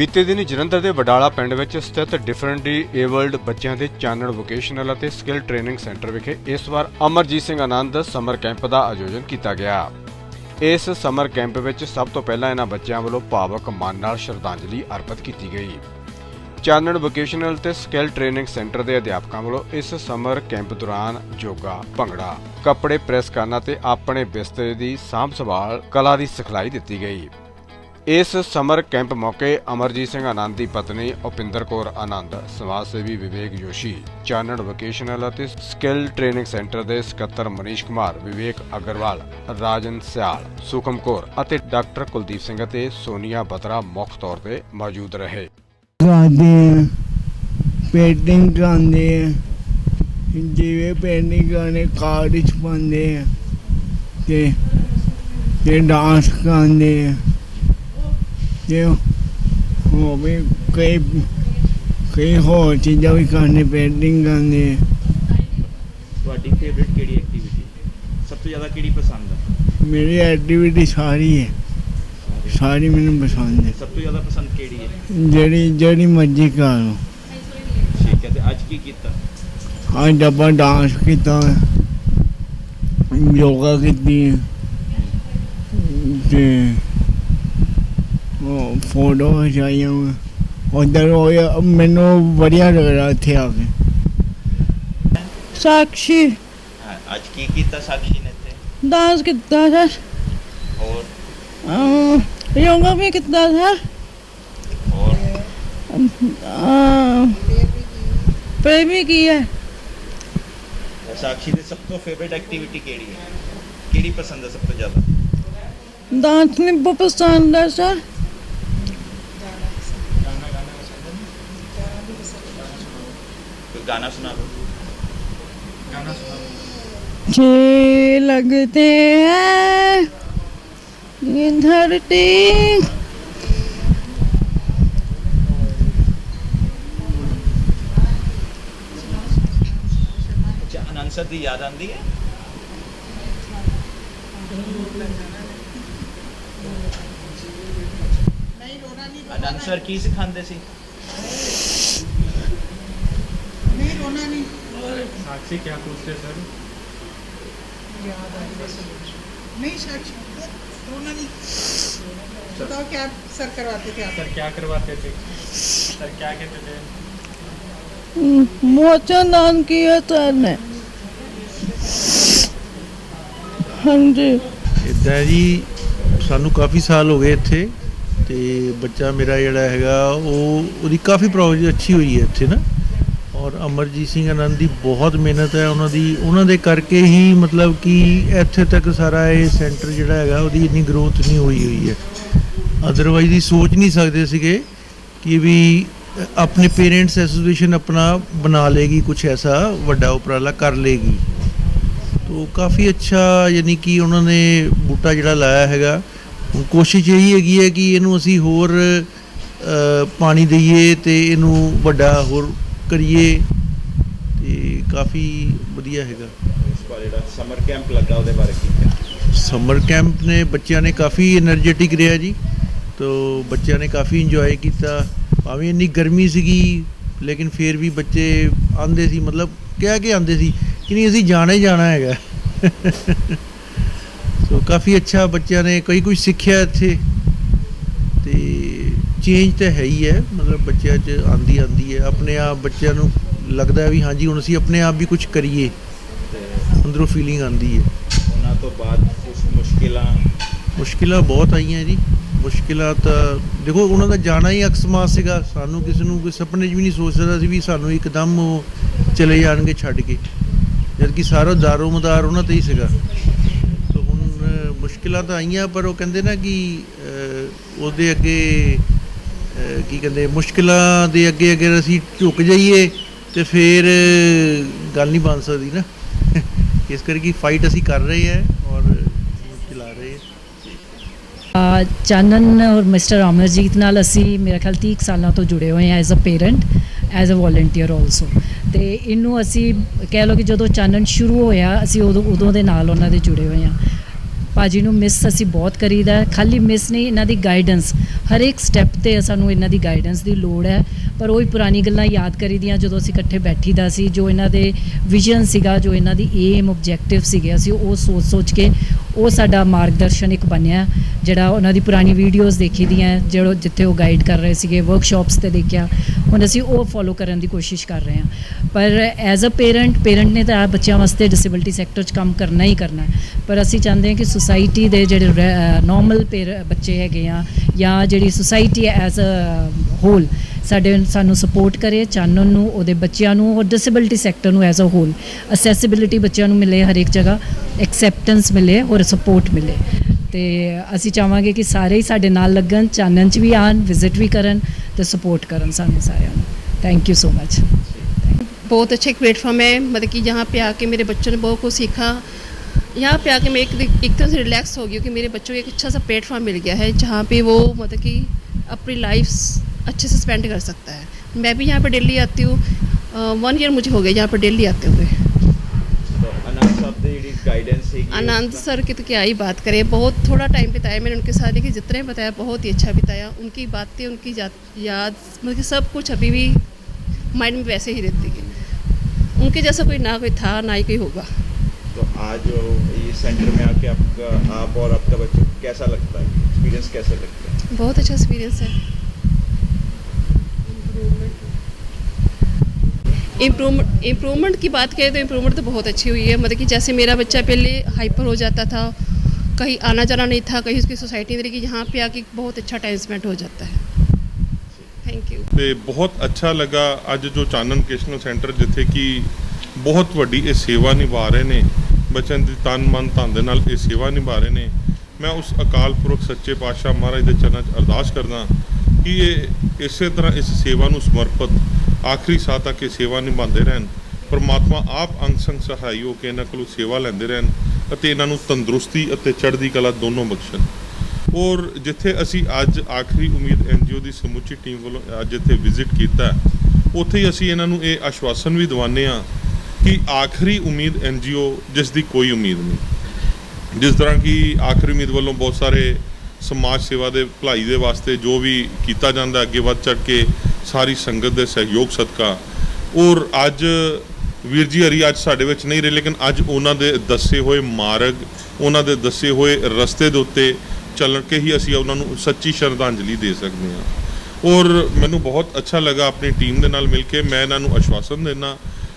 ਬੀਤੇ ਦਿਨੀ ਜਲੰਧਰ ਦੇ ਵਡਾਲਾ ਪਿੰਡ ਵਿੱਚ ਸਥਿਤ ਡਿਫਰੈਂਟਲੀ ਏਬਲਡ ਬੱਚਿਆਂ ਦੇ ਚਾਨਣ ਵੋਕੇਸ਼ਨਲ ਅਤੇ ਸਕਿੱਲ ਟ੍ਰੇਨਿੰਗ ਸੈਂਟਰ ਵਿਖੇ ਇਸ ਵਾਰ ਅਮਰਜੀਤ ਸਿੰਘ ਆਨੰਦ ਸਮਰ ਕੈਂਪ ਦਾ ਆਯੋਜਨ ਕੀਤਾ ਗਿਆ। ਇਸ ਸਮਰ ਕੈਂਪ ਵਿੱਚ ਸਭ ਤੋਂ ਪਹਿਲਾਂ ਇਹਨਾਂ ਬੱਚਿਆਂ ਵੱਲੋਂ ਭਾਵਕ ਮਨ ਨਾਲ ਸ਼ਰਧਾਂਜਲੀ ਅਰਪਿਤ ਕੀਤੀ ਗਈ। ਚਾਨਣ ਵੋਕੇਸ਼ਨਲ ਤੇ ਸਕਿੱਲ ਟ੍ਰੇਨਿੰਗ ਸੈਂਟਰ ਦੇ ਅਧਿਆਪਕਾਂ ਵੱਲੋਂ ਇਸ ਸਮਰ ਕੈਂਪ ਦੌਰਾਨ ਯੋਗਾ ਭੰਗੜਾ, ਕੱਪੜੇ ਪ੍ਰੈਸ ਕਰਨਾ ਤੇ ਆਪਣੇ ਬਿਸਤਰੇ ਦੀ ਸਾਂਭ ਸੰਭਾਲ ਕਲਾ ਦੀ ਸਿਖਲਾਈ ਦਿੱਤੀ ਗਈ। ਇਸ ਸਮਰ ਕੈਂਪ ਮੌਕੇ ਅਮਰਜੀਤ ਸਿੰਘ ਆਨੰਦ ਦੀ ਪਤਨੀ ਉਪਿੰਦਰ ਕੌਰ ਆਨੰਦ, ਸਮਾਜ ਸੇਵੀ ਵਿਵੇਕ ਜੋਸ਼ੀ, ਚਾਨਣ ਵੋਕੇਸ਼ਨਲ ਅਤੇ ਸਕਿੱਲ ਟ੍ਰੇਨਿੰਗ ਸੈਂਟਰ ਦੇ ਸਕੱਤਰ ਮਨੀਸ਼ ਕੁਮਾਰ, ਵਿਵੇਕ ਅਗਰਵਾਲ, ਰਾਜਨ ਸਿਆਲ, ਸੁਖਮ ਕੌਰ ਅਤੇ ਡਾਕਟਰ ਕੁਲਦੀਪ ਸਿੰਘ ਅਤੇ ਸੋਨੀਆ ਬਤਰਾ ਮੁੱਖ ਤੌਰ ਤੇ ਮੌਜੂਦ ਰਹੇ। ਕਰਦੇ ਪੇਂਟਿੰਗ ਕਰਾਉਂਦੇ ਜਿਵੇਂ ਪੇਂਟਿੰਗ ਕਰਨੇ ਕਾਰਡ ਚ ਪਾਉਂਦੇ ਤੇ ਤੇ ਡਾਂਸ ਕਰਾਉਂਦੇ ਆ ਤੇ ਹੋ ਵੀ ਕਈ ਕਈ ਹੋਰ ਚੀਜ਼ਾਂ ਵੀ ਕਰਨੇ ਪੇਂਟਿੰਗ ਕਰਨੇ ਆ। ਤੁਹਾਡੀ ਫੇਵਰਿਟ ਕਿਹੜੀ ਐਕਟੀਵਿਟੀ ਸਭ ਤੋਂ ਜ਼ਿਆਦਾ ਕਿਹੜੀ ਪਸੰਦ ਹੈ ਮੇਰੀ ਐਕਟੀਵਿਟੀ ਸਾਰੀ ਹੈ। ਸਾਰੀ। ਮੈਨੂੰ ਪਸੰਦ ਹੈ। ਸਭ ਤੋਂ ਜ਼ਿਆਦਾ ਪਸੰਦ ਕਿਹੜੀ ਹੈ? ਜਿਹੜੀ ਜਿਹੜੀ ਮਰਜ਼ੀ ਕਰ ਲਓ। ਠੀਕ ਹੈ ਤੇ ਅੱਜ ਕੀ ਕੀਤਾ? ਅੱਜ ਆਪਾਂ ਡਾਂਸ ਕੀਤਾ। ਯੋਗਾ ਕੀਤੀ ਤੇ ਫੋਟੋ ਖਿਚਾਈਆਂ ਉਧਰ ਉਹ ਮੈਨੂੰ ਵਧੀਆ ਲੱਗ ਰਿਹਾ ਇੱਥੇ ਆ ਕੇ। ਸਾਕਸ਼ੀ। ਹਾਂ, ਅੱਜ ਕੀ ਕੀਤਾ ਸਾਕਸ਼ੀ ਨੇ ਇੱਥੇ? ਡਾਂਸ ਕੀਤਾ ਸਰ? ਹੋਰ? ਯੋਗਾ ਵੀ ਕੀਤਾ ਸਰ। ਹੋਰ? ਪੇ ਵੀ ਕੀ ਹੈ? ਸਾਕਸ਼ੀ ਦੀ ਸਭ ਤੋਂ ਫੇਵਰਿਟ ਐਕਟੀਵਿਟੀ ਕਿਹੜੀ ਹੈ? ਕਿਹੜੀ ਪਸੰਦ ਹੈ ਸਭ ਤੋਂ ਜ਼ਿਆਦਾ? ਡਾਂਸ ਨਹੀਂ ਬਹੁਤ ਪਸੰਦ ਹੈ ਸਰ। ਕੋਈ ਗਾਣਾ ਸੁਣਾ ਦਿਓ जे लगते हैं ये धरती ਅੱਛਾ ਆਨੰਦ ਸਰ ਦੀ ਯਾਦ ਆਉਂਦੀ ਹੈ ਆਨੰਦ ਸਰ ਕੀ ਸਿਖਾਉਂਦੇ ਸੀ साक्षी क्या पूछते सर नहीं साक्षी रोना नहीं बताओ क्या सर करवाते थे आप सर क्या करवाते थे सर क्या कहते थे मोचा दान किया सर ने हाँ जी ਇੱਦਾਂ ਹੈ ਜੀ ਸਾਨੂੰ ਕਾਫੀ ਸਾਲ ਹੋ ਗਏ ਇੱਥੇ ਤੇ ਬੱਚਾ ਮੇਰਾ ਜਿਹੜਾ ਹੈਗਾ ਉਹ ਉਹਦੀ ਕਾਫੀ ਪ੍ਰੋਗਰੈਸ ਅੱਛੀ ਹੋਈ ਹੈ ਇੱਥੇ ਨਾ ਔਰ ਅਮਰਜੀਤ ਸਿੰਘ ਆਨੰਦ ਦੀ ਬਹੁਤ ਮਿਹਨਤ ਹੈ ਉਹਨਾਂ ਦੀ। ਉਹਨਾਂ ਦੇ ਕਰਕੇ ਹੀ ਮਤਲਬ ਕਿ ਇੱਥੇ ਤੱਕ ਸਾਰਾ ਇਹ ਸੈਂਟਰ ਜਿਹੜਾ ਹੈਗਾ, ਉਹਦੀ ਇੰਨੀ ਗਰੋਥ ਨਹੀਂ ਹੋਈ ਹੋਈ ਹੈ। ਅਦਰਵਾਈਜ਼ ਦੀ ਸੋਚ ਨਹੀਂ ਸਕਦੇ ਸੀਗੇ ਕਿ ਵੀ ਆਪਣੇ ਪੇਰੈਂਟਸ ਐਸੋਸੀਏਸ਼ਨ ਆਪਣਾ ਬਣਾ ਲੇਗੀ ਕੁਝ ਐਸਾ ਵੱਡਾ ਉਪਰਾਲਾ ਕਰ ਲੇਗੀ। ਤੋ ਕਾਫੀ ਅੱਛਾ ਯਾਨੀ ਕਿ ਉਹਨਾਂ ਨੇ ਬੂਟਾ ਜਿਹੜਾ ਲਾਇਆ ਹੈਗਾ। ਕੋਸ਼ਿਸ਼ ਇਹੀ ਹੈਗੀ ਹੈ ਕਿ ਇਹਨੂੰ ਅਸੀਂ ਹੋਰ ਪਾਣੀ ਦਈਏ ਤੇ ਇਹਨੂੰ ਵੱਡਾ ਹੋਰ ਕਰੀਏ ਤੇ ਕਾਫੀ ਵਧੀਆ ਹੈਗਾ। ਇਸ ਵਾਰ ਜਿਹੜਾ ਸਮਰ ਕੈਂਪ ਲੱਗਾ ਉਹਦੇ ਬਾਰੇ ਕੀ ਕਿਹਾ ਸਮਰ ਕੈਂਪ ਨੇ ਬੱਚਿਆਂ ਨੇ ਕਾਫੀ એનર્ਜੈਟਿਕ ਰਿਹਾ ਜੀ ਤੋ ਬੱਚਿਆਂ ਨੇ ਕਾਫੀ ਇੰਜੋਏ ਕੀਤਾ। ਭਾਵੇਂ ਇੰਨੀ ਗਰਮੀ ਸੀਗੀ ਲੇਕਿਨ ਫਿਰ ਵੀ ਬੱਚੇ ਆਂਦੇ ਸੀ ਮਤਲਬ ਕਹਿ ਕੇ ਆਂਦੇ ਸੀ ਕਿ ਨਹੀਂ ਅਸੀਂ ਜਾਣਾ ਹੀ ਜਾਣਾ ਹੈਗਾ। ਸੋ ਕਾਫੀ ਅੱਛਾ ਬੱਚਿਆਂ ਨੇ ਕਈ ਕੁਝ ਸਿੱਖਿਆ ਇੱਥੇ। ਤੇ ਚੇਂਜ ਤਾਂ ਹੈ ਹੀ ਹੈ ਮਤਲਬ ਬੱਚਿਆਂ 'ਚ ਆਂਦੀ ਆਂਦੀ ਹੈ। ਆਪਣੇ ਆਪ ਬੱਚਿਆਂ ਨੂੰ ਲੱਗਦਾ ਵੀ ਹਾਂਜੀ ਹੁਣ ਅਸੀਂ ਆਪਣੇ ਆਪ ਵੀ ਕੁਝ ਕਰੀਏ। ਅੰਦਰੋਂ ਫੀਲਿੰਗ ਆਂਦੀ ਹੈ। ਉਹਨਾਂ ਤੋਂ ਬਾਅਦ ਕੁਝ ਮੁਸ਼ਕਿਲਾਂ? ਮੁਸ਼ਕਿਲਾਂ ਬਹੁਤ ਆਈਆਂ ਜੀ। ਮੁਸ਼ਕਿਲਾਂ ਤਾਂ ਦੇਖੋ ਉਹਨਾਂ ਦਾ ਜਾਣਾ ਹੀ ਅਕਸਮਾਤ ਸੀਗਾ। ਸਾਨੂੰ ਕਿਸੇ ਨੂੰ ਕੋਈ ਸੁਪਨੇ 'ਚ ਵੀ ਨਹੀਂ ਸੋਚ ਸਕਦਾ ਸੀ ਵੀ ਸਾਨੂੰ ਇੱਕਦਮ ਉਹ ਚਲੇ ਜਾਣਗੇ ਛੱਡ ਕੇ। ਜਦ ਕਿ ਸਾਰਾ ਦਾਰੋ ਮਦਾਰ ਉਹਨਾਂ ਤੇ ਹੀ ਸੀਗਾ। ਤਾਂ ਹੁਣ ਮੁਸ਼ਕਿਲਾਂ ਤਾਂ ਆਈਆਂ ਪਰ ਉਹ ਕਹਿੰਦੇ ਨਾ ਕਿ ਉਹਦੇ ਅੱਗੇ ਕੀ ਕਹਿੰਦੇ ਮੁਸ਼ਕਿਲਾਂ ਦੇ ਅੱਗੇ ਅਗਰ ਅਸੀਂ ਝੁਕ ਜਾਈਏ ਤੇ ਫਿਰ ਗੱਲ ਨਹੀਂ ਬਣ ਸਕਦੀ ਨਾ। ਇਸ ਕਰਕੇ ਫਾਈਟ ਅਸੀਂ ਕਰ ਰਹੇ ਹਾਂ ਔਰ ਚਲਾ ਰਹੇ ਹਾਂ। ਅ, ਚਾਨਣ ਔਰ ਮਿਸਟਰ ਅਮਰਜੀਤ ਨਾਲ ਅਸੀਂ ਮੇਰਾ ਖਿਆਲ 30 ਸਾਲਾਂ ਤੋਂ ਜੁੜੇ ਹੋਏ ਹਾਂ as a parent as a volunteer also ਤੇ ਇਹਨੂੰ ਅਸੀਂ ਕਹਿ ਲਓ ਕਿ ਜਦੋਂ ਚਾਨਣ ਸ਼ੁਰੂ ਹੋਇਆ ਅਸੀਂ ਉਦੋਂ ਉਦੋਂ ਦੇ ਨਾਲ ਉਹਨਾਂ ਦੇ ਜੁੜੇ ਹੋਏ ਹਾਂ। ਭਾਜੀ ਨੂੰ ਮਿਸ ਅਸੀਂ ਬਹੁਤ ਕਰੀਦਾ ਖਾਲੀ ਮਿਸ ਨਹੀਂ, ਇਹਨਾਂ ਦੀ ਗਾਈਡੈਂਸ ਹਰ ਇੱਕ ਸਟੈਪ ਤੇ ਸਾਨੂੰ ਇਹਨਾਂ ਦੀ ਗਾਈਡੈਂਸ ਦੀ ਲੋੜ ਹੈ। ਪਰ ਉਹ ਹੀ ਪੁਰਾਣੀ ਗੱਲਾਂ ਯਾਦ ਕਰੀਦੀਆਂ, ਜਦੋਂ ਅਸੀਂ ਇਕੱਠੇ ਬੈਠੀਦਾ ਸੀ, ਜੋ ਇਹਨਾਂ ਦੇ ਵਿਜ਼ਨ ਸੀਗਾ, ਜੋ ਇਹਨਾਂ ਦੀ ਏਮ ਆਬਜੈਕਟਿਵ ਸੀਗੇ, ਅਸੀਂ ਉਹ ਸੋਚ ਸੋਚ ਕੇ ਉਹ ਸਾਡਾ ਮਾਰਗਦਰਸ਼ਨ ਇੱਕ ਬਣਿਆ ਜਿਹੜਾ ਉਹਨਾਂ ਦੀ ਪੁਰਾਣੀ ਵੀਡੀਓਜ਼ ਦੇਖੀ ਦੀਆਂ ਜਿਹੜੋ ਜਿੱਥੇ ਉਹ ਗਾਈਡ ਕਰ ਰਹੇ ਸੀਗੇ ਵਰਕਸ਼ਾਪਸ ਤੇ ਦੇਖਿਆ। ਹੁਣ ਅਸੀਂ ਉਹ ਫੋਲੋ ਕਰਨ ਦੀ ਕੋਸ਼ਿਸ਼ ਕਰ ਰਹੇ ਹਾਂ। ਪਰ ਐਜ਼ ਅ ਪੇਰੈਂਟ ਪੇਰੈਂਟ ਨੇ ਤਾਂ ਬੱਚਿਆਂ ਵਾਸਤੇ ਡਿਸੇਬਿਲਟੀ ਸੈਕਟਰ 'ਚ ਕੰਮ ਕਰਨਾ ਹੀ ਕਰਨਾ ਪਰ ਅਸੀਂ ਚਾਹੁੰਦੇ ਹਾਂ ਕਿ ਸੁਸਾਇਟੀ ਦੇ ਜਿਹੜੇ ਨਾਰਮਲ ਬੱਚੇ ਹੈਗੇ ਆ ਜਾਂ ਜਿਹੜੀ ਸੁਸਾਇਟੀ ਐਜ਼ ਅ ਹੋਲ ਸਾਡੇ ਸਾਨੂੰ ਸਪੋਰਟ ਕਰੇ ਚਾਨਣ ਨੂੰ ਉਹਦੇ ਬੱਚਿਆਂ ਨੂੰ ਔਰ ਡਿਸੇਬਿਲਟੀ ਸੈਕਟਰ ਨੂੰ ਐਜ਼ ਅ ਹੋਲ ਅਸੈਸਿਬਿਲਿਟੀ ਬੱਚਿਆਂ ਨੂੰ ਮਿਲੇ ਹਰੇਕ ਜਗ੍ਹਾ ਐਕਸੈਪਟੈਂਸ ਮਿਲੇ ਔਰ ਸਪੋਰਟ ਮਿਲੇ ਤੇ ਅਸੀਂ ਚਾਹਾਂਗੇ ਕਿ ਸਾਰੇ ਹੀ ਸਾਡੇ ਨਾਲ ਲੱਗਣ ਚਾਨਣ 'ਚ ਵੀ ਆਣ ਵਿਜ਼ਿਟ ਵੀ ਕਰਨ ਤੇ ਸਪੋਰਟ ਕਰਨ ਸਾਨੂੰ ਸਾਰਿਆਂ ਨੂੰ ਥੈਂਕ ਯੂ ਸੋ ਮਚ बहुत अच्छा एक प्लेटफॉर्म है मतलब कि यहाँ पे आके मेरे बच्चों ने बहुत कुछ सीखा यहाँ पे आके मैं एक एक तरह से रिलैक्स हो गई हूँ कि मेरे बच्चों को एक अच्छा सा प्लेटफॉर्म मिल गया है जहाँ पे वो मतलब कि अपनी लाइफ अच्छे से स्पेंड कर सकता है। मैं भी यहाँ पर डेली आती हूँ। वन ईयर मुझे हो गया यहाँ पर डेली आते हुए। तो आनंद सर की तो क्या ही बात करें। बहुत थोड़ा टाइम बिताया मैंने उनके साथ लेकिन जितने बताया बहुत ही अच्छा बिताया। उनकी बातें उनकी याद मतलब सब कुछ अभी भी माइंड में वैसे ही रहती है। उनके जैसा कोई ना कोई था ना ही कोई होगा। तो आज ये सेंटर में आके आपका आप और आपका बच्चों कैसा लगता है? एक्सपीरियंस कैसा लगता है? बहुत अच्छा एक्सपीरियंस है। इम्प्रूवमेंट इम्प्रूवमेंट की बात करें तो इम्प्रूवमेंट तो बहुत अच्छी हुई है मतलब कि जैसे मेरा बच्चा पहले हाइपर हो जाता था कहीं आना जाना नहीं था कहीं उसकी सोसाइटी नहीं रही यहाँ पे आके बहुत अच्छा टाइम स्पेंड हो जाता है थैंक यू ਤੇ ਬਹੁਤ ਅੱਛਾ ਲੱਗਾ ਅੱਜ ਜੋ ਚਾਨਣ ਐਜੂਕੇਸ਼ਨਲ ਸੈਂਟਰ ਜਿੱਥੇ ਕਿ ਬਹੁਤ ਵੱਡੀ ਇਹ ਸੇਵਾ ਨਿਭਾ ਰਹੇ ਨੇ ਬੱਚਿਆਂ ਦੀ ਤਨ ਮਨ ਧਨ ਦੇ ਨਾਲ ਇਹ ਸੇਵਾ ਨਿਭਾ ਰਹੇ ਨੇ ਮੈਂ ਉਸ ਅਕਾਲ ਪੁਰਖ ਸੱਚੇ ਪਾਤਸ਼ਾਹ ਮਹਾਰਾਜ ਦੇ ਚਰਨਾਂ 'ਚ ਅਰਦਾਸ ਕਰਦਾ ਕਿ ਇਹ ਇਸੇ ਤਰ੍ਹਾਂ ਇਸ ਸੇਵਾ ਨੂੰ ਸਮਰਪਿਤ ਆਖਰੀ ਸਾਹ ਤੱਕ ਇਹ ਸੇਵਾ ਨਿਭਾਉਂਦੇ ਰਹਿਣ, ਪਰਮਾਤਮਾ ਆਪ ਅੰਗ ਸੰਗ ਸਹਾਈ ਹੋ ਕੇ ਇਹਨਾਂ ਕੋਲੋਂ ਸੇਵਾ ਲੈਂਦੇ ਰਹਿਣ ਅਤੇ ਇਹਨਾਂ ਨੂੰ ਤੰਦਰੁਸਤੀ ਅਤੇ ਚੜ੍ਹਦੀ ਕਲਾ ਦੋਨੋਂ ਬਖਸ਼ਣ। ਔਰ ਜਿੱਥੇ ਅਸੀਂ ਅੱਜ ਆਖਰੀ ਉਮੀਦ ਐਨਜੀਓ ਦੀ ਸਮੁੱਚੀ ਟੀਮ ਵੱਲੋਂ ਅੱਜ ਇੱਥੇ ਵਿਜ਼ਿਟ ਕੀਤਾ, ਉੱਥੇ ਹੀ ਅਸੀਂ ਇਹਨਾਂ ਨੂੰ ਇਹ ਆਸ਼ਵਾਸਨ ਵੀ ਦਿਵਾਉਂਦੇ ਹਾਂ ਕਿ ਆਖਰੀ ਉਮੀਦ ਐਨਜੀਓ ਜਿਸ ਦੀ ਕੋਈ ਉਮੀਦ ਨਹੀਂ। ਜਿਸ ਤਰ੍ਹਾਂ ਕਿ ਆਖਰੀ ਉਮੀਦ ਵੱਲੋਂ ਬਹੁਤ ਸਾਰੇ ਸਮਾਜ ਸੇਵਾ ਦੇ ਭਲਾਈ ਦੇ ਵਾਸਤੇ ਜੋ ਵੀ ਕੀਤਾ ਜਾਂਦਾ, ਅੱਗੇ ਵੱਧ ਚੜ ਕੇ ਸਾਰੀ ਸੰਗਤ ਦੇ ਸਹਿਯੋਗ ਸਦਕਾ। ਔਰ ਅੱਜ ਵੀਰ ਜੀ ਹਰੀ ਅੱਜ ਸਾਡੇ ਵਿੱਚ ਨਹੀਂ ਰਹੇ, ਲੇਕਿਨ ਅੱਜ ਉਹਨਾਂ ਦੇ ਦੱਸੇ ਹੋਏ ਮਾਰਗ, ਉਹਨਾਂ ਦੇ ਦੱਸੇ ਹੋਏ ਰਸਤੇ ਦੇ ਉੱਤੇ ਚੱਲ ਕੇ ਹੀ ਅਸੀਂ ਉਹਨਾਂ ਨੂੰ ਸੱਚੀ ਸ਼ਰਧਾਂਜਲੀ ਦੇ ਸਕਦੇ ਹਾਂ। ਔਰ ਮੈਨੂੰ ਬਹੁਤ ਅੱਛਾ ਲੱਗਾ ਆਪਣੀ ਟੀਮ ਦੇ ਨਾਲ ਮਿਲ ਕੇ, ਮੈਂ ਇਹਨਾਂ ਨੂੰ ਆਸ਼ਵਾਸਨ ਦਿੰਦਾ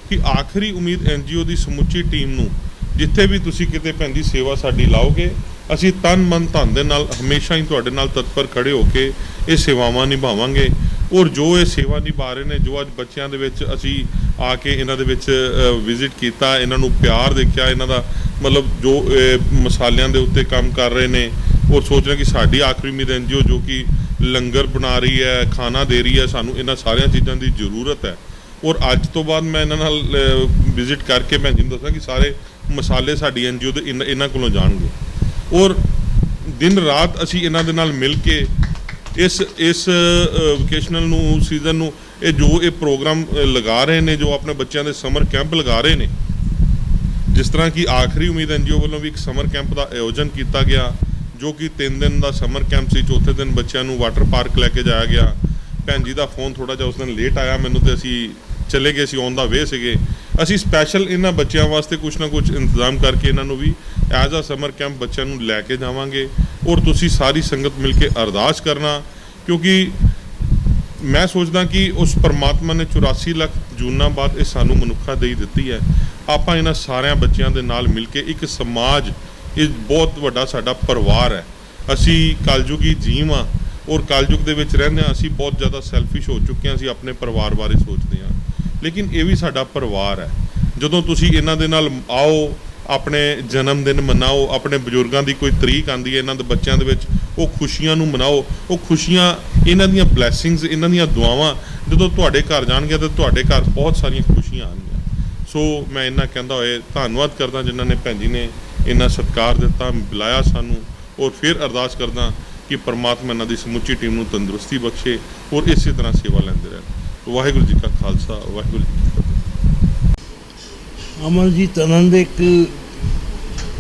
ਕਿ ਆਖਰੀ ਉਮੀਦ ਐਨਜੀਓ ਦੀ ਸਮੁੱਚੀ ਟੀਮ ਨੂੰ ਜਿੱਥੇ ਵੀ ਤੁਸੀਂ ਕਿਤੇ ਪੈਂਦੀ ਸੇਵਾ ਸਾਡੀ ਲਾਓਗੇ ਅਸੀਂ ਤਨ ਮਨ ਧਨ ਦੇ ਨਾਲ ਹਮੇਸ਼ਾ ਹੀ ਤੁਹਾਡੇ ਨਾਲ ਤਤਪਰ ਖੜੇ ਹੋ ਕੇ ਇਹ ਸੇਵਾਵਾਂ ਨਿਭਾਵਾਂਗੇ। ਔਰ ਜੋ ਇਹ ਸੇਵਾ ਨਿਭਾ ਰਹੇ ਨੇ ਜੋ ਅੱਜ ਬੱਚਿਆਂ ਦੇ ਵਿੱਚ ਅਸੀਂ ਆ ਕੇ ਇਹਨਾਂ ਦੇ ਵਿੱਚ ਵਿਜ਼ਿਟ ਕੀਤਾ ਇਹਨਾਂ ਨੂੰ ਪਿਆਰ ਦੇਖਿਆ ਇਹਨਾਂ ਦਾ ਮਤਲਬ ਜੋ ਅਹ, ਮਸਾਲਿਆਂ ਦੇ ਉੱਤੇ ਕੰਮ ਕਰ ਰਹੇ ਨੇ। ਔਰ ਸੋਚ ਰਹੇ ਕਿ ਸਾਡੀ ਆਖਰੀ ਉਮੀਦ ਐਨਜੀਓ ਜੋ ਕਿ ਲੰਗਰ ਬਣਾ ਰਹੀ ਹੈ ਖਾਣਾ ਦੇ ਰਹੀ ਹੈ ਸਾਨੂੰ ਇਹਨਾਂ ਸਾਰੀਆਂ ਚੀਜ਼ਾਂ ਦੀ ਜ਼ਰੂਰਤ ਹੈ। ਔਰ ਅੱਜ ਤੋਂ ਬਾਅਦ ਮੈਂ ਇਹਨਾਂ ਨਾਲ ਵਿਜ਼ਿਟ ਕਰਕੇ ਮੈਂ ਜਿੰਨ ਦੱਸਾਂ ਕਿ ਸਾਰੇ ਮਸਾਲੇ ਸਾਡੀ ਐਨਜੀਓ ਦੇ ਇਨ- ਇਹਨਾਂ ਕੋਲੋਂ ਜਾਣਗੇ। ਔਰ ਦਿਨ ਰਾਤ ਅਸੀਂ ਇਹਨਾਂ ਦੇ ਨਾਲ ਮਿਲ ਕੇ ਇਸ ਇਸ ਵੋਕੇਸ਼ਨਲ ਨੂੰ ਸੀਜ਼ਨ ਨੂੰ, ਇਹ ਜੋ ਇਹ ਪ੍ਰੋਗਰਾਮ ਲਗਾ ਰਹੇ ਨੇ, ਜੋ ਆਪਣੇ ਬੱਚਿਆਂ ਦੇ ਸਮਰ ਕੈਂਪ ਲਗਾ ਰਹੇ ਨੇ, ਜਿਸ ਤਰ੍ਹਾਂ ਕਿ ਆਖਰੀ ਉਮੀਦ ਐਨਜੀਓ ਵੱਲੋਂ ਵੀ ਇੱਕ ਸਮਰ ਕੈਂਪ ਦਾ ਆਯੋਜਨ ਕੀਤਾ ਗਿਆ, ਜੋ ਕਿ 3 ਦਿਨ ਦਾ ਸਮਰ ਕੈਂਪ ਸੀ, ਚੌਥੇ ਦਿਨ ਬੱਚਿਆਂ ਨੂੰ ਵਾਟਰ ਪਾਰਕ ਲੈ ਕੇ ਜਾਇਆ ਗਿਆ। ਭੈਣ ਜੀ ਦਾ ਫੋਨ ਥੋੜਾ ਜਿਹਾ ਉਸ ਦਿਨ ਲੇਟ ਆਇਆ, ਮੈਨੂੰ ਤੇ ਅਸੀਂ ਚਲੇ ਗਏ ਸੀ ਔਨ ਦਾ ਵੇ ਸੀਗੇ। ਅਸੀਂ ਸਪੈਸ਼ਲ ਇਹਨਾਂ ਬੱਚਿਆਂ ਵਾਸਤੇ ਕੁਝ ਨਾ ਕੁਝ ਇੰਤਜ਼ਾਮ ਕਰਕੇ ਇਹਨਾਂ ਨੂੰ ਵੀ ਐਜ਼ ਅ ਸਮਰ ਕੈਂਪ ਬੱਚਿਆਂ ਨੂੰ ਲੈ ਕੇ ਜਾਵਾਂਗੇ ਔਰ ਤੁਸੀਂ ਸਾਰੀ ਸੰਗਤ ਮਿਲ ਕੇ ਅਰਦਾਸ ਕਰਨਾ, ਕਿਉਂਕਿ ਮੈਂ ਸੋਚਦਾ ਕਿ ਉਸ ਪਰਮਾਤਮਾ ਨੇ 84 ਲੱਖ ਜੂਨਾਂ ਬਾਅਦ ਇਹ ਸਾਨੂੰ ਮਨੁੱਖਾ ਦੇਈ ਦਿੱਤੀ ਹੈ। ਆਪਾਂ ਇਹਨਾਂ ਸਾਰਿਆਂ ਬੱਚਿਆਂ ਦੇ ਨਾਲ ਮਿਲ ਕੇ ਇੱਕ ਸਮਾਜ, ਇਹ ਬਹੁਤ ਵੱਡਾ ਸਾਡਾ ਪਰਿਵਾਰ ਹੈ। ਅਸੀਂ ਕਲਯੁਗੀ ਜੀਵ ਹਾਂ ਔਰ ਕਲਯੁਗ ਦੇ ਵਿੱਚ ਰਹਿੰਦੇ ਹਾਂ, ਅਸੀਂ ਬਹੁਤ ਜ਼ਿਆਦਾ ਸੈਲਫਿਸ਼ ਹੋ ਚੁੱਕੇ ਹਾਂ, ਅਸੀਂ ਆਪਣੇ ਪਰਿਵਾਰ ਬਾਰੇ ਸੋਚਦੇ ਹਾਂ। ਲੇਕਿਨ ਇਹ ਵੀ ਸਾਡਾ ਪਰਿਵਾਰ ਹੈ। ਜਦੋਂ ਤੁਸੀਂ ਇਹਨਾਂ ਦੇ ਨਾਲ ਆਓ, ਆਪਣੇ ਜਨਮ ਦਿਨ ਮਨਾਓ, ਆਪਣੇ ਬਜ਼ੁਰਗਾਂ ਦੀ ਕੋਈ ਤਰੀਕ ਆਂਦੀ ਹੈ ਇਹਨਾਂ ਦੇ ਬੱਚਿਆਂ ਦੇ ਵਿੱਚ, ਉਹ ਖੁਸ਼ੀਆਂ ਨੂੰ ਮਨਾਓ, ਉਹ ਖੁਸ਼ੀਆਂ, ਇਹਨਾਂ ਦੀਆਂ ਬਲੇਸਿੰਗਸ ਇਹਨਾਂ ਦੀਆਂ ਦੁਆਵਾਂ, ਜਦੋਂ ਤੁਹਾਡੇ ਘਰ ਜਾਣਗੀਆਂ ਤਾਂ ਤੁਹਾਡੇ ਘਰ ਬਹੁਤ ਸਾਰੀਆਂ ਖੁਸ਼ੀਆਂ ਆਉਣਗੀਆਂ। ਸੋ ਮੈਂ ਇਹਨਾਂ ਕਹਿੰਦਾ ਹੋਏ ਧੰਨਵਾਦ ਕਰਦਾ ਜਿਨ੍ਹਾਂ ਨੇ ਭੈਣ ਜੀ ਨੇ ਇੰਨਾ ਸਤਿਕਾਰ ਦਿੱਤਾ, ਬੁਲਾਇਆ ਸਾਨੂੰ, ਔਰ ਫਿਰ ਅਰਦਾਸ ਕਰਦਾ ਕਿ ਪਰਮਾਤਮਾ ਇਹਨਾਂ ਦੀ ਸਮੁੱਚੀ ਟੀਮ ਨੂੰ ਤੰਦਰੁਸਤੀ ਬਖਸ਼ੇ, ਔਰ ਇਸੇ ਤਰ੍ਹਾਂ ਸੇਵਾ ਲੈਂਦੇ ਰਹਿਣ। ਵਾਹਿਗੁਰੂ ਜੀ ਕਾ ਖਾਲਸਾ, ਵਾਹਿਗੁਰੂ ਜੀ ਕੀ ਫਤਿਹ। ਅਮਰਜੀਤ ਆਨੰਦ ਇੱਕ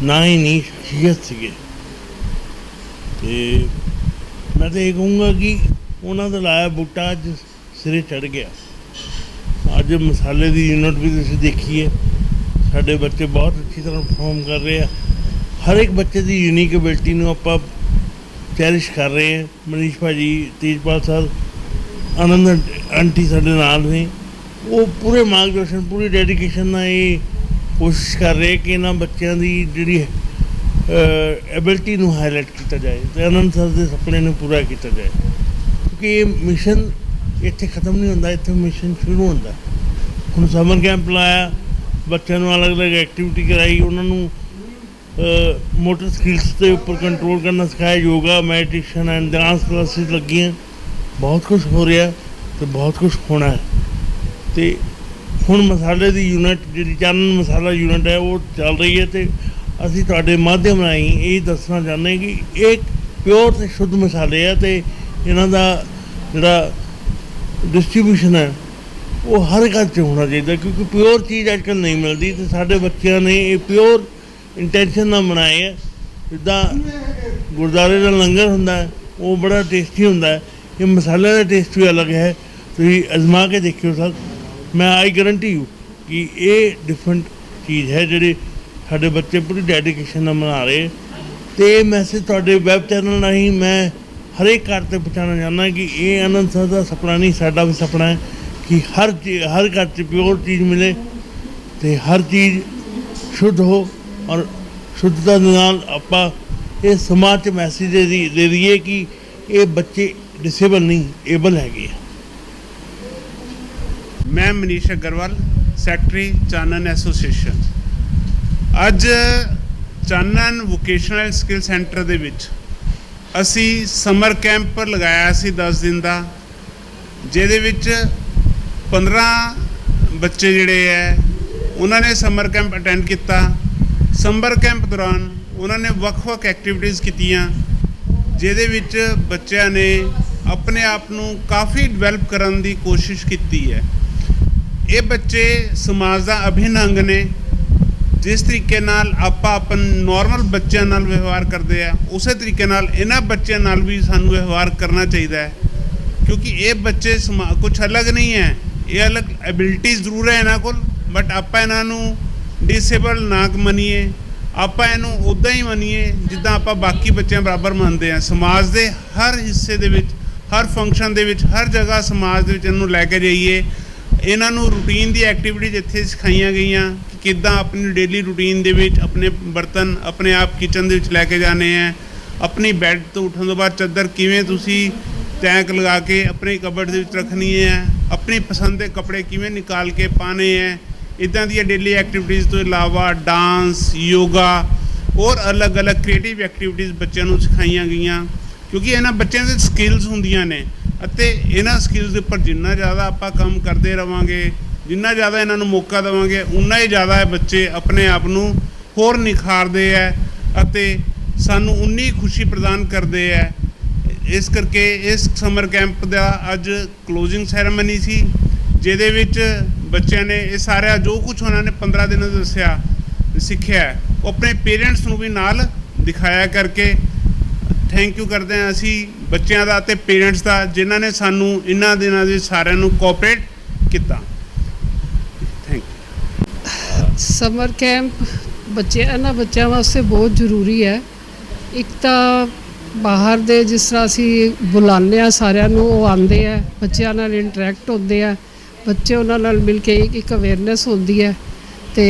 ਨਾ ਹੀ ਨਹੀਂ, ਸ਼ਖਸੀਅਤ ਸੀਗੇ। ਤੇ ਮੈਂ ਤਾਂ ਇਹ ਕਹੂੰਗਾ ਕਿ ਉਹਨਾਂ ਦਾ ਲਾਇਆ ਬੂਟਾ ਅੱਜ ਸਿਰੇ ਚੜ ਗਿਆ। ਅੱਜ ਮਸਾਲੇ ਦੀ ਯੂਨਿਟ ਵੀ ਤੁਸੀਂ ਦੇਖੀ ਹੈ ਸਾਡੇ ਬੱਚੇ ਬਹੁਤ ਅੱਛੀ ਤਰ੍ਹਾਂ ਪਰਫਾਰਮ ਕਰ ਰਹੇ ਆ। ਹਰ ਇੱਕ ਬੱਚੇ ਦੀ ਯੂਨੀਕ ਐਬਿਲਿਟੀ ਨੂੰ ਆਪਾਂ ਚੈਰਿਸ਼ ਕਰ ਰਹੇ ਹਾਂ ਮਨੀਸ਼ ਭਾਜੀ, ਤੇਜਪਾਲ ਸਾਹਿਬ ਆਨੰਦ ਆਂਟੀ ਸਾਡੇ ਨਾਲ ਨੇ। ਉਹ ਪੂਰੇ ਮਾਰਗਦਰਸ਼ਨ, ਪੂਰੀ ਡੈਡੀਕੇਸ਼ਨ ਨਾਲ ਇਹ ਕੋਸ਼ਿਸ਼ ਕਰ ਰਹੇ ਕਿ ਇਹਨਾਂ ਬੱਚਿਆਂ ਦੀ ਜਿਹੜੀ ਐਬਿਲਿਟੀ ਨੂੰ ਹਾਈਲਾਈਟ ਕੀਤਾ ਜਾਏ ਤੇ ਆਨੰਦ ਸਰ ਦੇ ਸੁਪਨੇ ਨੂੰ ਪੂਰਾ ਕੀਤਾ ਜਾਏ। ਕਿਉਂਕਿ ਇਹ ਮਿਸ਼ਨ ਇੱਥੇ ਖਤਮ ਨਹੀਂ ਹੁੰਦਾ, ਇੱਥੇ ਮਿਸ਼ਨ ਸ਼ੁਰੂ ਹੁੰਦਾ। ਹੁਣ ਸਮਰ ਕੈਂਪ ਲਾਇਆ, ਬੱਚਿਆਂ ਨੂੰ ਅਲੱਗ-ਅਲੱਗ ਐਕਟੀਵਿਟੀ ਕਰਾਈ, ਉਹਨਾਂ ਨੂੰ ਮੋਟਰ ਸਕਿੱਲਸ ਦੇ ਉੱਪਰ ਕੰਟਰੋਲ ਕਰਨਾ ਸਿਖਾਇਆ yoga meditation and dance classes ਲੱਗੀਆਂ। ਬਹੁਤ ਕੁਝ ਹੋ ਰਿਹਾ ਤੇ ਬਹੁਤ ਕੁਝ ਹੋਣਾ ਹੈ। ਤੇ ਹੁਣ ਮਸਾਲੇ ਦੀ ਯੂਨਿਟ ਜਿਹੜੀ ਚਾਨਣ ਮਸਾਲਾ ਯੂਨਿਟ ਹੈ, ਉਹ ਚੱਲ ਰਹੀ ਹੈ ਤੇ ਅਸੀਂ ਤੁਹਾਡੇ ਮਾਧਿਅਮ ਰਾਹੀਂ ਇਹ ਦੱਸਣਾ ਚਾਹੁੰਦੇ ਕਿ ਇਹ ਪਿਓਰ ਤੇ ਸ਼ੁੱਧ ਮਸਾਲੇ ਆ ਤੇ ਇਹਨਾਂ ਦਾ ਜਿਹੜਾ ਡਿਸਟ੍ਰੀਬਿਊਸ਼ਨ ਹੈ, ਉਹ ਹਰ ਘਰ 'ਚ ਹੋਣਾ ਚਾਹੀਦਾ ਕਿਉਂਕਿ ਪਿਓਰ ਚੀਜ਼ ਅੱਜ ਕੱਲ੍ਹ ਨਹੀਂ ਮਿਲਦੀ ਤੇ ਸਾਡੇ ਬੱਚਿਆਂ ਨੇ ਇਹ ਪਿਓਰ ਇੰਟੈਂਸ਼ਨ ਨਾਲ ਬਣਾਏ ਹੈ ਜਿੱਦਾਂ ਗੁਰਦਾਰੇ ਦਾ ਲੰਗਰ ਹੁੰਦਾ ਉਹ ਬੜਾ ਟੇਸਟੀ ਹੁੰਦਾ ਹੈ। ਇਹ ਮਸਾਲੇ ਦਾ ਟੇਸਟ ਵੀ ਅਲੱਗ ਹੈ। ਤੁਸੀਂ ਅਜ਼ਮਾ ਕੇ ਦੇਖਿਓ ਸਰ ਮੈਂ ਆਈ ਗਾਰੰਟੀ ਯੂ ਕਿ ਇਹ ਡਿਫਰੈਂਟ ਚੀਜ਼ ਹੈ ਜਿਹੜੇ ਸਾਡੇ ਬੱਚੇ ਪੂਰੀ ਡੈਡੀਕੇਸ਼ਨ ਨਾਲ ਬਣਾ ਰਹੇ। ਤੇ ਇਹ ਮੈਸੇਜ ਤੁਹਾਡੇ ਵੈਬ ਚੈਨਲ ਰਾਹੀਂ ਮੈਂ ਹਰੇਕ ਘਰ ਤੇ ਪਹੁੰਚਾਉਣਾ ਚਾਹੁੰਦਾ ਕਿ ਇਹ ਆਨੰਦ ਸਰ ਦਾ ਸੁਪਨਾ ਨਹੀਂ, ਸਾਡਾ ਵੀ ਸੁਪਨਾ ਹੈ ਕਿ ਹਰ ਚੀ- ਹਰ ਘਰ 'ਚ ਪਿਓਰ ਚੀਜ਼ ਮਿਲੇ ਤੇ ਹਰ ਚੀਜ਼ ਸ਼ੁੱਧ ਹੋ ਔਰ ਸ਼ੁੱਧਤਾ ਦੇ ਨਾਲ ਆਪਾਂ ਇਹ ਸਮਾਜ 'ਚ ਮੈਸੇਜ ਦੇ ਦੀ- ਦੇ ਦਈਏ ਕਿ ਇਹ ਬੱਚੇ ਡਿਸੇਬਲ ਨਹੀਂ, ਏਬਲ ਹੈਗੇ ਆ। ਮੈਂ ਮਨੀਸ਼ ਅਗਰਵਾਲ, ਸੈਕਟਰੀ, ਚਾਨਣ ਐਸੋਸੀਏਸ਼ਨ। ਅੱਜ ਚਾਨਣ ਵੋਕੇਸ਼ਨਲ ਸਕਿੱਲ ਸੈਂਟਰ ਦੇ ਵਿੱਚ ਅਸੀਂ ਸਮਰ ਕੈਂਪ ਲਗਾਇਆ ਸੀ 10 ਦਿਨ ਦਾ, ਜਿਹਦੇ ਵਿੱਚ 15 ਬੱਚੇ ਜਿਹੜੇ ਹੈ ਉਹਨਾਂ ਨੇ ਸਮਰ ਕੈਂਪ ਅਟੈਂਡ ਕੀਤਾ। ਸਮਰ ਕੈਂਪ ਦੌਰਾਨ ਉਹਨਾਂ ਨੇ ਵੱਖ-ਵੱਖ ਐਕਟੀਵਿਟੀਜ਼ ਕੀਤੀਆਂ, ਜਿਹਦੇ ਵਿੱਚ ਬੱਚਿਆਂ ਨੇ ਆਪਣੇ ਆਪ ਨੂੰ ਕਾਫੀ ਡਿਵੈਲਪ ਕਰਨ ਦੀ ਕੋਸ਼ਿਸ਼ ਕੀਤੀ ਹੈ। ਇਹ ਬੱਚੇ ਸਮਾਜ ਦਾ ਅਭਿਨੰਗ ਨੇ। ਜਿਸ ਤਰੀਕੇ ਨਾਲ ਆਪਾਂ ਆਪਣ ਨਾਰਮਲ ਬੱਚਿਆਂ ਨਾਲ ਵਿਵਹਾਰ ਕਰਦੇ ਆ, ਉਸੇ ਤਰੀਕੇ ਨਾਲ ਇਹਨਾਂ ਬੱਚਿਆਂ ਨਾਲ ਵੀ ਸਾਨੂੰ ਵਿਵਹਾਰ ਕਰਨਾ ਚਾਹੀਦਾ ਹੈ। ਕਿਉਂਕਿ ਇਹ ਬੱਚੇ ਕੁਝ ਅਲੱਗ ਨਹੀਂ ਹੈ। ਇਹ ਅਲੱਗ ਐਬਿਲਿਟੀਜ਼ ਜ਼ਰੂਰ ਹੈ ਇਹਨਾਂ ਕੋਲ ਬਟ ਆਪਾਂ ਇਹਨਾਂ ਨੂੰ ਡਿਸੇਬਲ ਨਾ ਮੰਨੀਏ। ਆਪਾਂ ਇਹਨੂੰ ਉਦਾਂ ਹੀ ਮੰਨੀਏ ਜਿੱਦਾਂ ਆਪਾਂ ਬਾਕੀ ਬੱਚਿਆਂ ਬਰਾਬਰ ਮੰਨਦੇ ਆ ਸਮਾਜ ਦੇ ਹਰ ਹਿੱਸੇ ਦੇ ਵਿੱਚ ਹਰ ਫੰਕਸ਼ਨ ਦੇ ਵਿੱਚ, ਹਰ ਜਗ੍ਹਾ ਸਮਾਜ ਦੇ ਵਿੱਚ ਇਹਨੂੰ ਲੈ ਕੇ ਜਾਈਏ। ਇਹਨਾਂ ਨੂੰ ਰੂਟੀਨ ਦੀ ਐਕਟੀਵਿਟੀਜ਼ ਇੱਥੇ ਸਿਖਾਈਆਂ ਗਈਆਂ ਕਿ ਕਿੱਦਾਂ ਆਪਣੀ ਡੇਲੀ ਰੂਟੀਨ ਦੇ ਵਿੱਚ ਆਪਣੇ ਬਰਤਨ ਆਪਣੇ ਆਪ ਕਿਚਨ ਦੇ ਵਿੱਚ ਲੈ ਕੇ ਜਾਣੇ ਆ। ਆਪਣੀ ਬੈੱਡ ਤੋਂ ਉੱਠਣ ਤੋਂ ਬਾਅਦ ਚਾਦਰ ਕਿਵੇਂ ਤੁਸੀਂ ਟੈਂਕ ਲਗਾ ਕੇ ਆਪਣੇ ਕਬੜ ਦੇ ਵਿੱਚ ਰੱਖਣੀ ਹੈ। ਆਪਣੀ ਪਸੰਦ ਦੇ ਕੱਪੜੇ ਕਿਵੇਂ ਨਿਕਾਲ ਕੇ ਪਾਣੇ ਹੈ। ਇਦਾਂ ਦੀਆਂ ਡੇਲੀ ਐਕਟੀਵਿਟੀਜ਼ ਤੋਂ ਇਲਾਵਾ ਡਾਂਸ ਯੋਗਾ ਔਰ ਅਲੱਗ-ਅਲੱਗ ਕ੍ਰੀਏਟਿਵ ਐਕਟੀਵਿਟੀਜ਼ ਬੱਚਿਆਂ ਨੂੰ ਸਿਖਾਈਆਂ ਗਈਆਂ। ਕਿਉਂਕਿ ਇਹਨਾਂ ਬੱਚਿਆਂ ਦੇ ਸਕਿੱਲਸ ਹੁੰਦੀਆਂ ਨੇ ਅਤੇ ਇਹਨਾਂ ਸਕਿੱਲਸ ਦੇ ਉੱਪਰ ਜਿੰਨਾ ਜ਼ਿਆਦਾ ਆਪਾਂ ਕੰਮ ਕਰਦੇ ਰਵਾਂਗੇ, ਜਿੰਨਾ ਜ਼ਿਆਦਾ ਇਹਨਾਂ ਨੂੰ ਮੌਕਾ ਦੇਵਾਂਗੇ ਉਨਾ ਹੀ ਜ਼ਿਆਦਾ ਇਹ ਬੱਚੇ ਆਪਣੇ ਆਪ ਨੂੰ ਹੋਰ ਨਿਖਾਰਦੇ ਹੈ ਅਤੇ ਸਾਨੂੰ ਉਨੀ ਖੁਸ਼ੀ ਪ੍ਰਦਾਨ ਕਰਦੇ ਹੈ ਇਸ ਕਰਕੇ ਇਸ ਸਮਰ ਕੈਂਪ ਦਾ ਅੱਜ ਕਲੋਜ਼ਿੰਗ ਸੈਰੇਮਨੀ ਸੀ, ਜਿਹਦੇ ਵਿੱਚ ਬੱਚਿਆਂ ਨੇ ਇਹ ਸਾਰਾ ਜੋ ਕੁਝ ਉਹਨਾਂ ਨੇ 15 ਦਿਨਾਂ ਦਾ ਦੱਸਿਆ, ਸਿੱਖਿਆ, ਉਹ ਆਪਣੇ ਪੇਰੈਂਟਸ ਨੂੰ ਵੀ ਨਾਲ ਦਿਖਾਇਆ ਕਰਕੇ ਥੈਂਕ ਯੂ ਕਰਦੇ ਹਾਂ ਅਸੀਂ ਬੱਚਿਆਂ ਦਾ ਤੇ ਪੇਰੈਂਟਸ ਦਾ, ਜਿਨ੍ਹਾਂ ਨੇ ਸਾਨੂੰ ਇਹਨਾਂ ਦਿਨਾਂ ਦੇ ਸਾਰਿਆਂ ਨੂੰ ਕੋਆਪਰੇਟ ਕੀਤਾ। ਥੈਂਕ ਯੂ ਸਮਰ ਕੈਂਪ ਬੱਚੇ, ਇਹਨਾਂ ਬੱਚਿਆਂ ਵਾਸਤੇ ਬਹੁਤ ਜ਼ਰੂਰੀ ਹੈ। ਇੱਕ ਤਾਂ ਬਾਹਰ ਦੇ ਜਿਸ ਤਰ੍ਹਾਂ ਅਸੀਂ ਬੁਲਾਉਂਦੇ ਆ ਸਾਰਿਆਂ ਨੂੰ, ਉਹ ਆਉਂਦੇ ਆ ਬੱਚਿਆਂ ਨਾਲ ਇੰਟਰੈਕਟ ਹੁੰਦੇ ਆ ਬੱਚੇ ਉਹਨਾਂ ਨਾਲ ਮਿਲ ਕੇ ਇੱਕ ਇੱਕ ਅਵੇਅਰਨੈਸ ਹੁੰਦੀ ਹੈ। ਤੇ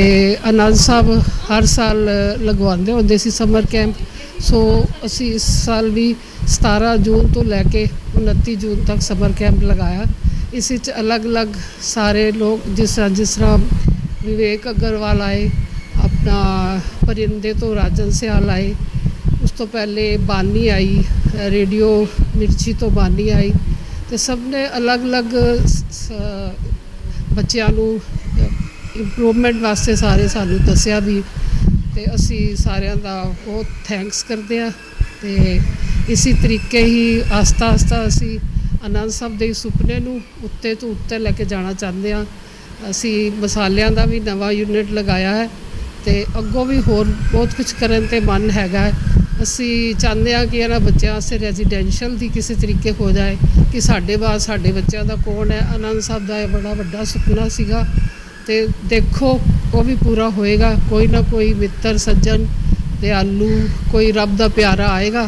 ਆਨੰਦ ਸਾਹਿਬ ਹਰ ਸਾਲ ਲਗਵਾਉਂਦੇ ਹੁੰਦੇ ਸੀ ਸਮਰ ਕੈਂਪ ਸੋ ਅਸੀਂ ਇਸ ਸਾਲ ਵੀ 17 ਜੂਨ ਤੋਂ ਲੈ ਕੇ 29 ਜੂਨ ਤੱਕ ਸਮਰ ਕੈਂਪ ਲਗਾਇਆ। ਇਸ ਵਿੱਚ ਅਲੱਗ-ਅਲੱਗ ਸਾਰੇ ਲੋਕ ਜਿਸ ਤਰ੍ਹਾਂ ਜਿਸ ਤਰ੍ਹਾਂ ਵਿਵੇਕ ਅਗਰਵਾਲ ਆਏ, ਆਪਣਾ ਪਰਿੰਦੇ ਤੋਂ ਰਾਜਨ ਸਿਆਲ ਆਏ, ਉਸ ਤੋਂ ਪਹਿਲੇ ਬਾਨੀ ਆਈ, ਰੇਡੀਓ ਮਿਰਚੀ ਤੋਂ ਬਾਨੀ ਆਈ, ਤੇ ਸਭ ਨੇ ਅਲੱਗ-ਅਲੱਗ ਬੱਚਿਆਂ ਨੂੰ ਇੰਪਰੂਵਮੈਂਟ ਵਾਸਤੇ ਸਾਰੇ ਸਾਨੂੰ ਦੱਸਿਆ ਵੀ ਤੇ ਅਸੀਂ ਸਾਰਿਆਂ ਦਾ ਬਹੁਤ ਥੈਂਕਸ ਕਰਦੇ ਆ ਤੇ ਇਸੇ ਤਰੀਕੇ ਹੀ ਆਸਤਾ ਆਸਤਾ ਅਸੀਂ ਆਨੰਦ ਸਾਹਿਬ ਦੇ ਸੁਪਨੇ ਨੂੰ ਉੱਤੇ ਤੋਂ ਉੱਤੇ ਲੈ ਕੇ ਜਾਣਾ ਚਾਹੁੰਦੇ ਆ ਅਸੀਂ ਮਸਾਲਿਆਂ ਦਾ ਵੀ ਨਵਾਂ ਯੂਨਿਟ ਲਗਾਇਆ ਹੈ ਤੇ ਅੱਗੋਂ ਵੀ ਹੋਰ ਬਹੁਤ ਕੁਝ ਕਰਨ ਤੇ ਮਨ ਹੈਗਾ ਅਸੀਂ ਚਾਹੁੰਦੇ ਹਾਂ ਕਿ ਇਹਨਾਂ ਬੱਚਿਆਂ ਵਾਸਤੇ ਰੈਜ਼ੀਡੈਂਸ਼ੀਅਲ ਦੀ ਕਿਸੇ ਤਰੀਕੇ ਹੋ ਜਾਏ ਕਿ ਸਾਡੇ ਬਾਅਦ ਸਾਡੇ ਬੱਚਿਆਂ ਦਾ ਕੌਣ ਹੈ? ਆਨੰਦ ਸਾਹਿਬ ਦਾ ਇਹ ਬੜਾ ਵੱਡਾ ਸੁਪਨਾ ਸੀਗਾ। ਤੇ ਦੇਖੋ, ਉਹ ਵੀ ਪੂਰਾ ਹੋਏਗਾ। ਕੋਈ ਨਾ ਕੋਈ ਮਿੱਤਰ, ਸੱਜਣ ਦਿਆਲੂ ਕੋਈ ਰੱਬ ਦਾ ਪਿਆਰਾ ਆਏਗਾ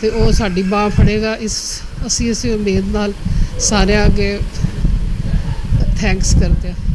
ਤੇ ਉਹ ਸਾਡੀ ਬਾਹ ਫੜੇਗਾ। ਇਸ, ਅਸੀਂ ਇਸੇ ਉਮੀਦ ਨਾਲ ਸਾਰਿਆਂ ਅੱਗੇ ਥੈਂਕਸ ਕਰਦੇ ਹਾਂ।